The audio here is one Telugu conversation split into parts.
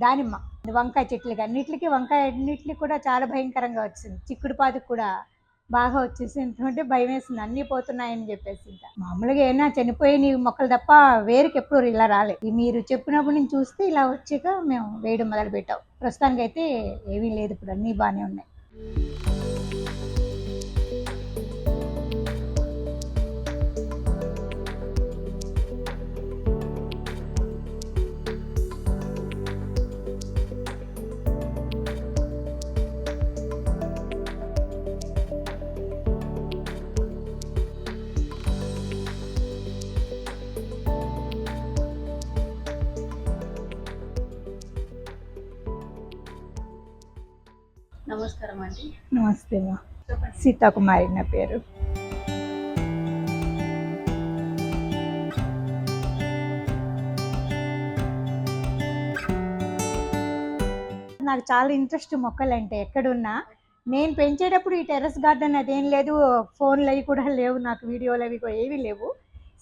దానిమ్మ వంకాయ చెట్లకి. అన్నిటికి వంకాయ అన్నిటికి కూడా చాలా భయంకరంగా వచ్చింది. చిక్కుడు కూడా బాగా వచ్చేసి భయం వేసింది. అన్నీ పోతున్నాయని చెప్పేసి ఇంకా. మామూలుగా ఏమైనా చనిపోయిన మొక్కలు తప్ప వేరుకి ఎప్పుడు ఇలా రాలేదు మీరు చెప్పినప్పుడు నుంచి చూస్తే ఇలా వచ్చాక మేము వేయడం మొదలు పెట్టాం ప్రస్తుతానికి అయితే ఏమీ లేదు ఇప్పుడు. అన్నీ బాగానే ఉన్నాయి. నమస్కారం అండి. నమస్తే మా. సీతాకుమారి నా పేరు. నాకు చాలా ఇంట్రెస్ట్ మొక్కలంటే ఎక్కడున్నా. నేను పెంచేటప్పుడు ఈ టెర్రస్ గార్డెన్ అదేం లేదు ఫోన్లు అవి కూడా లేవు నాకు వీడియోలు అవి ఏవి లేవు.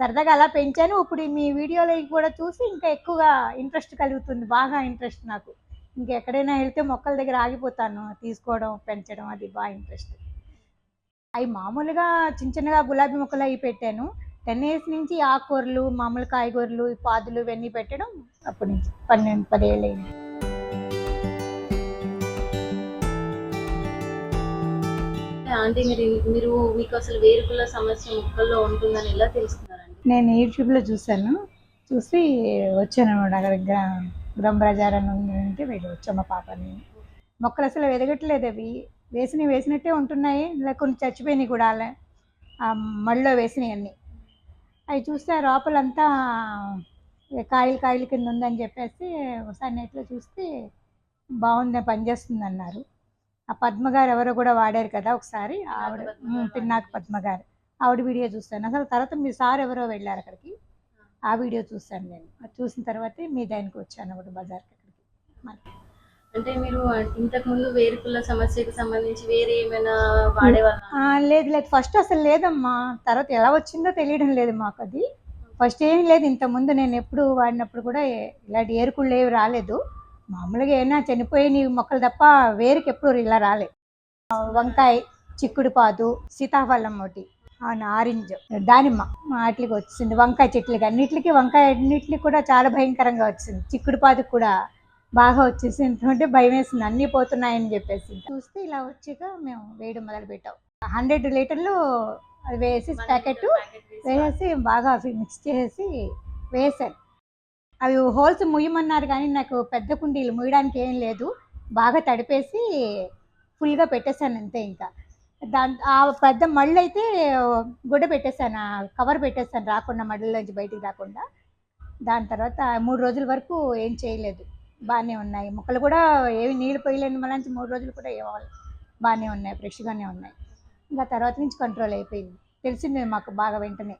సరదాగా అలా పెంచాను ఇప్పుడు మీ వీడియోలు అవి కూడా చూసి ఇంకా ఎక్కువగా ఇంట్రెస్ట్ కలుగుతుంది బాగా ఇంట్రెస్ట్ నాకు. ఇంకా ఎక్కడైనా వెళ్తే మొక్కల దగ్గర ఆగిపోతాను. తీసుకోవడం పెంచడం అది బాగా ఇంట్రెస్ట్. అవి మామూలుగా చిన్న చిన్నగా గులాబీ మొక్కలు అవి పెట్టాను. టెన్ ఇయర్స్ నుంచి ఆకుకూరలు మామూలు కాయగూరలు పాదులు ఇవన్నీ పెట్టడం అప్పటి నుంచి పన్నెండు పదేళ్ళు అయింది. ఆంటీ మీరు మీరు మీకు అసలు వేరుకుల సమస్య మొక్కల్లో ఉంటుందని ఎలా తెలుసుకున్నారండి? నేను యూట్యూబ్లో చూశాను. చూసి వచ్చాను అనమాట అక్కడ గ్రా- బ్రహ్మరాజార్ ఉంటే వెళ్ళి వచ్చాము మా పాప నేను మొక్కలు అసలు ఎదగట్లేదు అవి. వేసినవి వేసినట్టే ఉంటున్నాయి. ఇలా కొన్ని చచ్చిపోయినాయి కూడా అలా. ఆ మళ్ళీ వేసినాయి అన్నీ. అవి చూస్తే ఆ లోపలంతా కాయలు కాయలు కింద ఉందని చెప్పేసి ఒకసారి నెట్లో చూస్తే బాగుంది పనిచేస్తుంది అన్నారు ఆ పద్మ గారు ఎవరో కూడా వాడారు కదా ఒకసారి. ఆవిడ పిన్నాక పద్మ గారు ఆవిడ వీడియో చూస్తాను. అసలు తర్వాత మీ సార్ ఎవరో వెళ్ళారు అక్కడికి? ఆ. వీడియో చూస్తాను నేను. అది చూసిన తర్వాతే మీ దానికి వచ్చాను ఒకటి బజార్కి. అంటే మీరు ఇంతకు ముందు వేరుకుల సమస్యకు సంబంధించి వేరే ఏమైనా వాడేవాళ్ళ? లేదు లేదు. ఫస్ట్ అసలు లేదమ్మా. తర్వాత ఎలా వచ్చిందో తెలియడం లేదు మాకు అది. ఫస్ట్ ఏం లేదు. ఇంత ముందు నేను ఎప్పుడు వాడినప్పుడు కూడా ఇలాంటి ఏరుకుళ్ళు ఏవి రాలేదు. మామూలుగా ఏమైనా చనిపోయిన మొక్కలు తప్ప వేరుకి ఎప్పుడు ఇలా రాలేదు వంకాయ చిక్కుడు పాదు సీతాఫలం ఒకటి అవును ఆరెంజ్ దానిమ్మ. వాటికి వచ్చింది. వంకాయ చెట్లకి. అన్నిటికి వంకాయ అన్నిటికి కూడా చాలా భయంకరంగా వచ్చింది. చిక్కుడు పాదుకు కూడా బాగా వచ్చేసి ఎందుకంటే భయం వేసింది అన్నీ పోతున్నాయని చెప్పేసి. చూస్తే ఇలా వచ్చాక మేము వేయడం మొదలు పెట్టాం హండ్రెడ్ లీటర్లు అది వేసి ప్యాకెట్ వేసేసి బాగా అవి మిక్స్ చేసి వేసాను. అవి హోల్స్ ముయ్యమన్నారు కానీ నాకు పెద్ద కుండీలు ముయ్యడానికి ఏం లేదు. బాగా తడిపేసి ఫుల్గా పెట్టేశాను అంతే ఇంకా. దాని ఆ పెద్ద మళ్ళు అయితే గుడ్డ పెట్టేశాను. కవర్ పెట్టేశాను రాకుండా మళ్ళలోంచి బయటికి రాకుండా. దాని తర్వాత మూడు రోజుల వరకు ఏం చేయలేదు. బాగానే ఉన్నాయి. మొక్కలు కూడా ఏవి నీళ్ళు పోయలేని మళ్ళీ మూడు రోజులు కూడా ఏవాలి బాగానే ఉన్నాయి ఫ్రెష్గానే ఉన్నాయి. ఇంకా తర్వాత నుంచి కంట్రోల్ అయిపోయింది. తెలిసింది మాకు బాగా వెంటనే.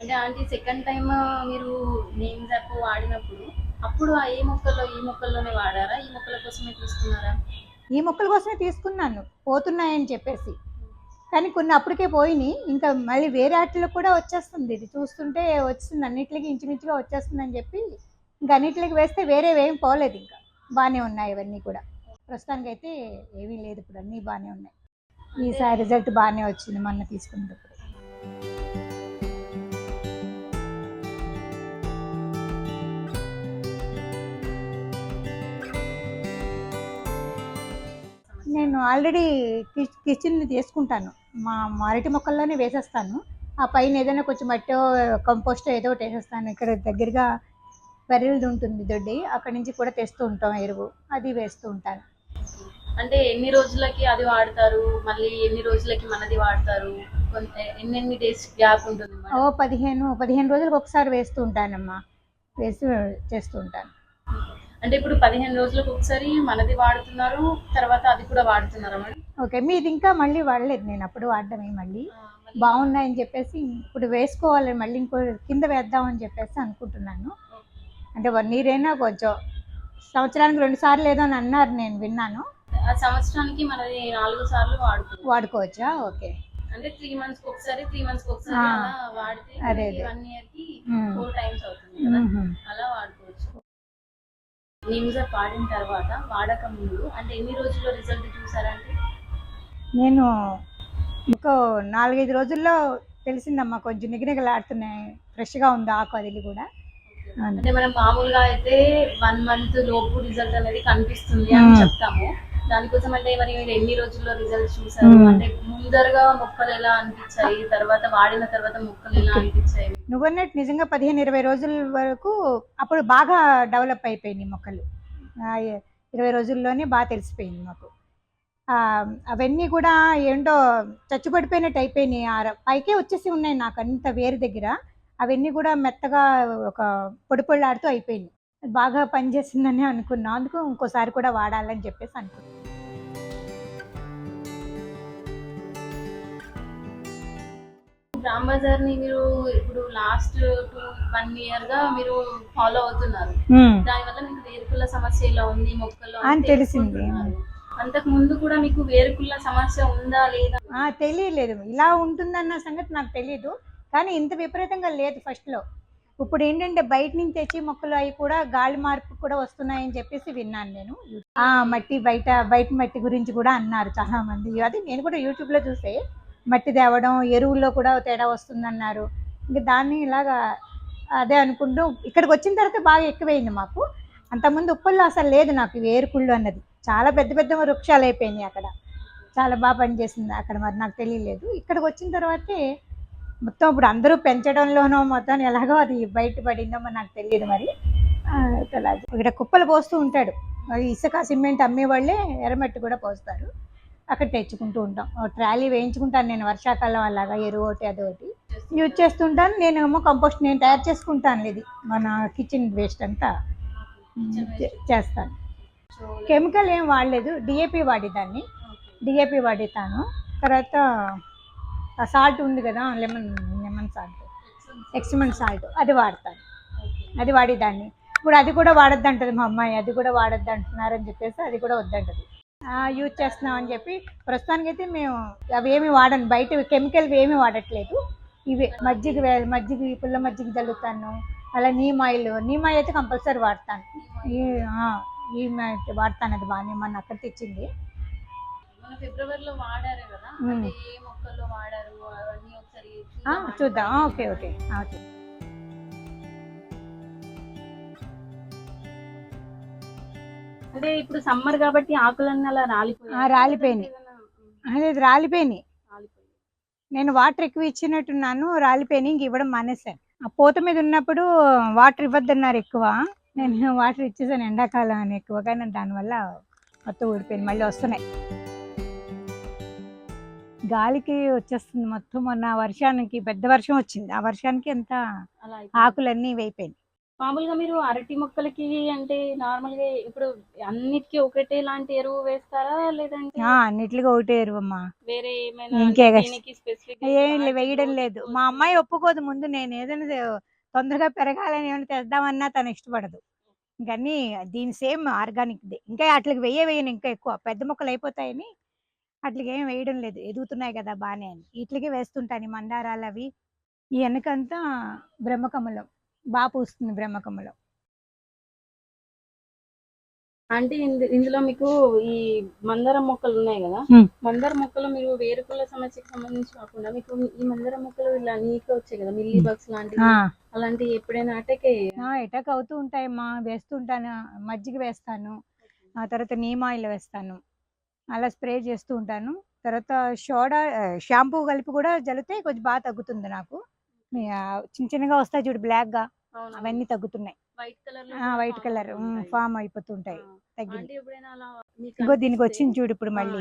అంటే ఆంటీ సెకండ్ టైం మీరు నేమ్ యాప్ వాడినప్పుడు అప్పుడు ఆ ఏ మొక్కల్లో ఈ మొక్కల్లోనే వాడారా? ఈ మొక్కల కోసమే తీసుకున్నారా? ఈ మొక్కల కోసమే తీసుకున్నాను. పోతున్నాయని చెప్పేసి. కానీ కొన్ని అప్పటికే పోయినాయి. ఇంకా మళ్ళీ వేరే వాటిలో కూడా వచ్చేస్తుంది. ఇది చూస్తుంటే వచ్చింది. అన్నిటికి ఇంచుమించుగా వచ్చేస్తుందని చెప్పి ఇంకా వేస్తే వేరేవేం పోలేదు ఇంకా. బాగానే ఉన్నాయి ఇవన్నీ కూడా. ప్రస్తుతానికి అయితే ఏమీ లేదు ఇప్పుడు అన్నీ బాగానే ఉన్నాయి. ఈసారి రిజల్ట్ బాగానే వచ్చింది మొన్న తీసుకున్నప్పుడు. నేను ఆల్రెడీ కి- కిచెన్ తీసుకుంటాను. మా మారటి మొక్కల్లోనే వేసేస్తాను. ఆ పైన ఏదైనా కొంచెం మట్టో కంపోస్ట్ ఏదో ఒకటి వేసేస్తాను. ఇక్కడ దగ్గరగా బెర్రెలది ఉంటుంది దొడ్డి అక్కడి నుంచి కూడా తెస్తూ ఉంటాం ఎరువు. అది వేస్తూ ఉంటాను. అంటే ఎన్ని రోజులకి అది వాడతారు? మళ్ళీ ఎన్ని రోజులకి మనది వాడతారు? ఎన్నెన్ని డేస్ గ్యాప్ ఉంటుంది ఓ పదిహేను పదిహేను రోజులకు ఒకసారి వేస్తూ ఉంటానమ్మా. వేసి చేస్తూ ఉంటాను. అంటే ఇప్పుడు పదిహేను రోజులకు ఒకసారి మనది వాడుతున్నారు తర్వాత అది కూడా వాడుతున్నారా మేడం? ఓకే మీది ఇంకా మళ్ళీ వాడలేదు నేను అప్పుడు వాడడమే మళ్ళీ బాగున్నాయని చెప్పేసి ఇప్పుడు వేసుకోవాలి మళ్ళీ ఇంకో కింద వేద్దామని చెప్పేసి అనుకుంటున్నాను. అంటే వన్ ఇయర్ అయినా కొంచెం సంవత్సరానికి రెండు సార్లు ఏదో అని అన్నారు నేను విన్నాను ఆ సంవత్సరానికి మనది నాలుగు సార్లు వాడుతుంది వాడుకోవచ్చా ఓకే అంటే త్రీ మంత్స్ ఒకసారి త్రీ మంత్స్ ఒకసారి ఆ. అలా వాడితే అదే, అదే. వన్ ఇయర్కి మ్మ్. ఫోర్ టైమ్స్ అవుతుంది కదా మ్మ్. అలా వాడుకోవచ్చు వాడిన తర్వాత వాడక ముందు అంటే ఎన్ని రోజుల్లో రిజల్ట్ చూసారంటే నేను ఇంకో నాలుగైదు రోజుల్లో తెలిసిందమ్మా కొంచెం నిగనిగలాడుతున్నాయి ఫ్రెష్గా ఉంది ఆకు అది కూడా. అంటే మనం మామూలుగా అయితే వన్ మంత్ లోపు రిజల్ట్ అనేది కనిపిస్తుంది అని. చెప్తాము. దానికోసం అంటే మరి మీరు ఎన్ని రోజుల్లో రిజల్ట్ చూసారు. అంటే ముందరగా మొక్కలు ఎలా అనిపించాయి? తర్వాత వాడిన తర్వాత మొక్కలు ఎలా అనిపించాయి? నువ్వన్నట్టు నిజంగా పదిహేను ఇరవై రోజుల వరకు అప్పుడు బాగా డెవలప్ అయిపోయినాయి మొక్కలు. ఇరవై రోజుల్లోనే బాగా తెలిసిపోయింది మాకు. అవన్నీ కూడా ఏంటో చచ్చుపడిపోయినట్టు అయిపోయినాయి. పైకే వచ్చేసి ఉన్నాయి నాకు అంత వేరు దగ్గర. అవన్నీ కూడా మెత్తగా ఒక పొడి పొడిలాడుతూ అయిపోయినాయి. బాగా పనిచేసిందని అనుకున్నా. అందుకు ఇంకోసారి కూడా వాడాలని చెప్పేసి అనుకున్నాను రామ్ బజార్ని మీరు ఇప్పుడు లాస్ట్ టూ వన్ ఇయర్గా మీరు ఫాలో అవుతున్నారు. దానివల్ల మీకు వేరుకుళ్ళ సమస్య ఇలా ఉంది మొక్కల్లో అని తెలిసింది. అంతకు ముందు కూడా మీకు వేరుకుళ్ళ సమస్య ఉందా లేదా? తెలియలేదు. ఇలా ఉంటుందన్న సంగతి నాకు తెలియదు కానీ ఇంత విపరీతంగా లేదు ఫస్ట్లో ఇప్పుడు ఏంటంటే బయట నుంచి తెచ్చి మొక్కలు అవి కూడా గాలి మార్పు కూడా వస్తున్నాయని చెప్పేసి విన్నాను నేను. ఆ మట్టి బయట బయట మట్టి గురించి కూడా అన్నారు చాలా మంది అది నేను కూడా యూట్యూబ్లో చూసే. మట్టి తేవడం ఎరువుల్లో కూడా తేడా వస్తుందన్నారు. ఇంకా దాన్ని ఇలాగా అదే అనుకుంటూ ఇక్కడికి వచ్చిన తర్వాత బాగా ఎక్కువైంది మాకు. అంతకుముందు ఉప్పల్లో అసలు లేదు నాకు వేరుకుళ్ళు అన్నది. చాలా పెద్ద పెద్ద వృక్షాలు అయిపోయినాయి అక్కడ. చాలా బాగా పనిచేసింది అక్కడ మరి నాకు తెలియలేదు. ఇక్కడికి వచ్చిన తర్వాతే మొత్తం ఇప్పుడు అందరూ పెంచడంలోనో మొత్తం ఎలాగో అది బయటపడిందో మరి నాకు తెలియదు మరి. ఇక్కడ కుప్పలు పోస్తూ ఉంటాడు. అది ఇసుక సిమెంట్ అమ్మేవాళ్ళే ఎర్రమట్టి కూడా పోస్తారు. అక్కడ తెచ్చుకుంటూ ఉంటాం. ట్రాలీ వేయించుకుంటాను నేను వర్షాకాలం అలాగా ఎరువు ఒకటి అది ఒకటి. యూజ్ చేస్తుంటాను. నేను ఏమో కంపోస్ట్ నేను తయారు చేసుకుంటాను ఇది. మన కిచెన్ వేస్ట్ అంతా. చేస్తాను. కెమికల్ ఏం వాడలేదు. డిఏపి వాడేదాన్ని. డిఏపి వాడేతాను. తర్వాత సాల్ట్ ఉంది కదా లెమన్ లెమన్ సాల్ట్. ఎక్స్మెంట్ సాల్ట్. అది వాడతాను. అది వాడేదాన్ని ఇప్పుడు అది కూడా వాడద్దు అంటది మా అమ్మాయి. అది కూడా వాడద్దు అంటున్నారని చెప్పేసి అది కూడా వద్దంటది. యూజ్ చేస్తున్నాం అని చెప్పి ప్రస్తుతానికైతే మేము అవి ఏమి వాడను. బయట కెమికల్ ఏమి వాడట్లేదు. ఇవి మజ్జిగ మజ్జిగ పుల్ల మజ్జిగ చల్లుతాను అలా నీమ్ ఆయిల్ నీమ్ ఆయిల్ అయితే కంపల్సరీ వాడతాను. ఈ వాడతాను అది బాగానే. మన అక్కడ తెచ్చింది. ఫిబ్రవరిలో వాడారు కదా మొక్కల్లో వాడారు అవన్నీ ఒకసారి? చూద్దాం. Okay okay. ఓకే. అంటే ఇప్పుడు సమ్మర్ కాబట్టి ఆకులన్నీ అలా రాలిపోయాయి. ఆ, రాలిపోయినాయి. అదే అది రాలిపోయినాయి. నేను వాటర్ ఎక్కువ ఇచ్చినట్టున్నాను రాలిపోయినాయి. ఇంక ఇవ్వడం మానేశాను. ఆ పూత మీద ఉన్నప్పుడు వాటర్ ఇవ్వద్దన్నారు ఎక్కువ. నేను వాటర్ ఇచ్చేసాను ఎండాకాలం అని ఎక్కువ కానీ దానివల్ల మొత్తం ఊడిపోయింది. మళ్ళీ వస్తున్నాయి. గాలికి వచ్చేస్తుంది మొత్తం. మొన్న వర్షానికి పెద్ద వర్షం వచ్చింది. ఆ వర్షానికి అలా ఆకులన్నీ వేయిపోయినాయి. మామూలుగా మీరు అరటి మొక్కలకి అంటే నార్మల్గా ఇప్పుడు అన్నిటికీ ఒకటే లాంటి ఎరువు వేస్తారా లేదంటే ఆ, అన్నిట్లుగా ఒకటే ఎరువమ్మా. వేరే ఏమైనా వేయడం లేదు. మా అమ్మాయి ఒప్పుకోదు ముందు నేను ఏదైనా తొందరగా పెరగాలని ఏమైనా తెద్దామన్నా తను ఇష్టపడదు. ఇంకన్నీ దీని సేమ్ ఆర్గానిక్ ఇంకా అట్లకి వెయ్య వేయను ఇంకా ఎక్కువ. పెద్ద మొక్కలు అయిపోతాయని అట్లకి ఏం వేయడం లేదు. ఎదుగుతున్నాయి కదా బాగానే అని. వీటికి వేస్తుంటాను ఈ మందారాలు అవి. ఈ వెనకంతా బ్రహ్మకమలం. బాగా పూస్తుంది బ్రహ్మకమలం. అంటే ఇందు- ఇందులో మీకు ఈ మందారం మొక్కలు ఉన్నాయి కదా. మందార మొక్కలు మీరు వేరుకుల సమస్యకి సంబంధించి కాకుండా మీకు ఈ మందార మొక్కలు ఇలా నీట్గా వచ్చాయి కదా? మిల్లీ బగ్స్ లాంటివి. ఆ, అలాంటివి ఎప్పుడైనా అటాక్ ఆ, ఎటాక్ అవుతూ ఉంటాయమ్మా వేస్తుంటాను. మజ్జిగ వేస్తాను. ఆ తర్వాత నీమ్ ఆయిల్ వేస్తాను. అలా స్ప్రే చేస్తూ ఉంటాను. తర్వాత సోడా ఆ, షాంపూ కలిపి కూడా జలితే కొంచెం బాగా తగ్గుతుంది నాకు. చిన్న చిన్నగా వస్తాయి చూడు black గా అవన్నీ తగ్గుతున్నాయి. White colour white colour. Form అయిపోతుంటాయి తగ్గింది ఇంకో దీనికి వచ్చింది చూడు ఇప్పుడు మళ్ళీ.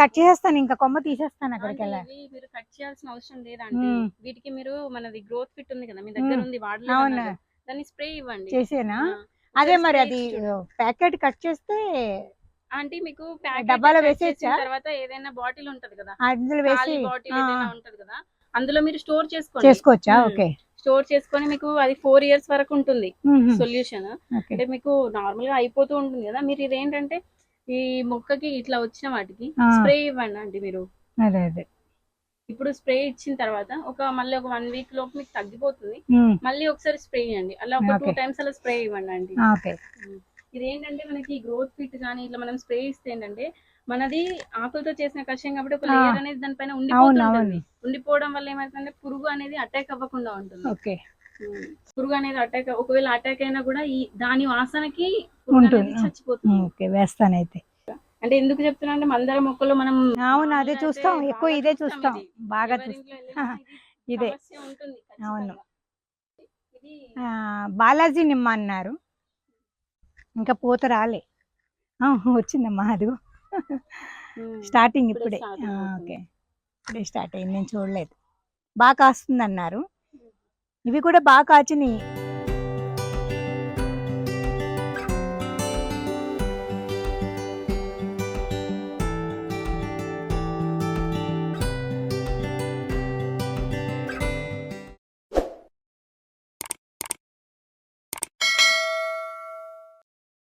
కట్ చేసేస్తాను ఇంకా కొమ్మ తీసేస్తాను అక్కడికి మీరు కట్ చేయాల్సిన అవసరం లేదండి. వీటికి మీరు మనది గ్రోత్ ఫిట్ ఉంది కదా మీ దగ్గర మ్మ్. ఉంది వాడలేదు అవును. అన్నారు. దాన్ని స్ప్రే ఇవ్వండి. చేసేనా. అదే మరి అది. ప్యాకెట్ కట్ చేస్తే అంటే మీకు డబ్బాలో వేసేయచ్చా? తర్వాత ఏదైనా బాటిల్ ఉంటది కదా. అందులో వేసి బాటిల్ ఏదైనా ఉంటది కదా. అందులో మీరు స్టోర్ చేసుకోండి. చేసుకోవచ్చా. ఓకే. స్టోర్ చేసుకొని మీకు అది ఫోర్ ఇయర్స్ వరకు ఉంటుంది. సొల్యూషన్. అంటే మీకు నార్మల్గా అయిపోతూ ఉంటుంది కదా. మీరు ఇదేంటంటే ఈ మొక్కకి ఇట్లా వచ్చిన వాటికి. స్ప్రే ఇవ్వండి అంటే మీరు. అదే అదే. ఇప్పుడు స్ప్రే ఇచ్చిన తర్వాత ఒక మళ్ళీ ఒక వన్ వీక్ లోపు మీకు తగ్గిపోతుంది. మళ్ళీ ఒకసారి స్ప్రే చేయండి అలా ఒక టూ. టైమ్స్ అలా స్ప్రే ఇవ్వండి అండి ఓకే ఇది ఏంటంటే మనకి గ్రోత్ ఫిట్ కానీ ఇట్లా మనం స్ప్రే ఇస్తే ఏంటంటే మనది ఆకులతో చేసిన కషాయం కాబట్టి ఒక. లేయర్ అనేది దానిపైన ఉండిపోతుంది ఉండిపోవడం వల్ల ఏమైతుందంటే పురుగు అనేది అటాక్ అవ్వకుండా ఉంటుంది ఓకే. పురుగు అనేది అటాక్ ఒకవేళ అటాక్ అయినా కూడా ఈ దాని వాసనకి ఉంటుంది. చచ్చిపోతుంది ఓకే వేస్తానైతే అంటే ఎందుకు చెప్తున్నా అంటే మందార మొక్కలు మనం అవును అదే చూస్తాం ఎక్కువ ఇదే చూస్తాం. బాగా ఇది అవును. బాలాజీ నిమ్మ అన్నారు ఇంకా పూత రాలే. వచ్చిందమ్మా అదిగో. ఉమ్. స్టార్టింగ్ ఇప్పుడే. ఓకే. ఇప్పుడే స్టార్ట్ అయింది నేను చూడలేదు. బాగా కాస్తుంది అన్నారు ఇవి కూడా బాగా కాచినాయి.